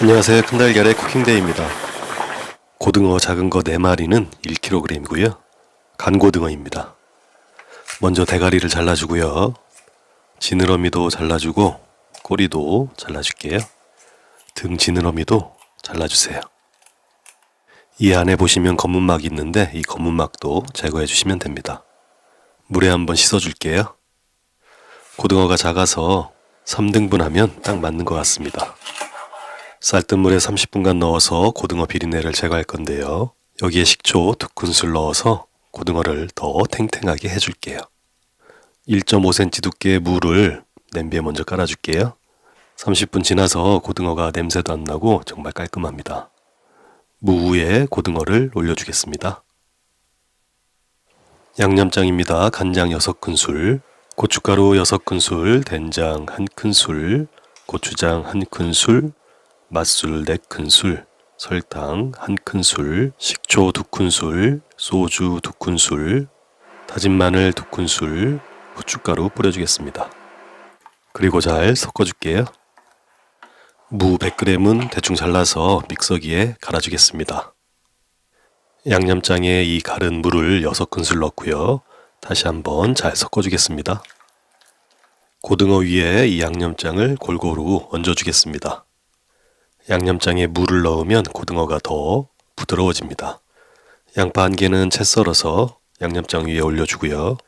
안녕하세요. 큰달걀의 쿠킹데이입니다. 고등어 작은 거 4마리는 1kg이고요. 간고등어입니다. 먼저 대가리를 잘라주고요. 지느러미도 잘라주고 꼬리도 잘라줄게요. 등 지느러미도 잘라주세요. 이 안에 보시면 검은막이 있는데 이 검은막도 제거해 주시면 됩니다. 물에 한번 씻어줄게요. 고등어가 작아서 3등분 하면 딱 맞는 것 같습니다. 쌀뜨물에 30분간 넣어서 고등어 비린내를 제거할 건데요. 여기에 식초 두 큰술 넣어서 고등어를 더 탱탱하게 해줄게요. 1.5cm 두께의 물을 냄비에 먼저 깔아줄게요. 30분 지나서 고등어가 냄새도 안 나고 정말 깔끔합니다. 무 위에 고등어를 올려주겠습니다. 양념장입니다. 간장 6큰술, 고춧가루 6큰술, 된장 1큰술, 고추장 1큰술, 맛술 4큰술, 설탕 1큰술, 식초 2큰술, 소주 2큰술, 다진 마늘 2큰술, 후춧가루 뿌려주겠습니다. 그리고 잘 섞어줄게요. 무 100g은 대충 잘라서 믹서기에 갈아주겠습니다. 양념장에 이 갈은 물을 6큰술 넣고요. 다시 한번 잘 섞어주겠습니다. 고등어 위에 이 양념장을 골고루 얹어주겠습니다. 양념장에 물을 넣으면 고등어가 더 부드러워집니다. 양파 한 개는 채 썰어서 양념장 위에 올려주고요.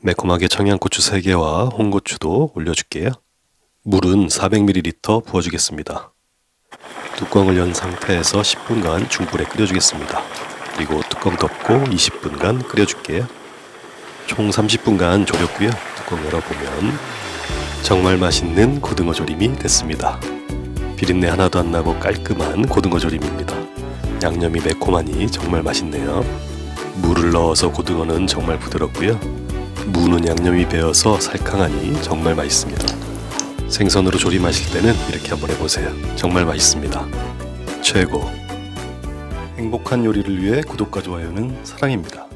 매콤하게 청양고추 3개와 홍고추도 올려줄게요. 물은 400ml 부어주겠습니다. 뚜껑을 연 상태에서 10분간 중불에 끓여주겠습니다. 그리고 뚜껑 덮고 20분간 끓여줄게요. 총 30분간 졸였고요. 뚜껑 열어보면 정말 맛있는 고등어 조림이 됐습니다. 비린내 하나도 안 나고 깔끔한 고등어 조림입니다. 양념이 매콤하니 정말 맛있네요. 물을 넣어서 고등어는 정말 부드럽고요. 무는 양념이 배어서 살캉하니 정말 맛있습니다. 생선으로 조림하실 때는 이렇게 한번 해보세요. 정말 맛있습니다. 최고. 행복한 요리를 위해 구독과 좋아요는 사랑입니다.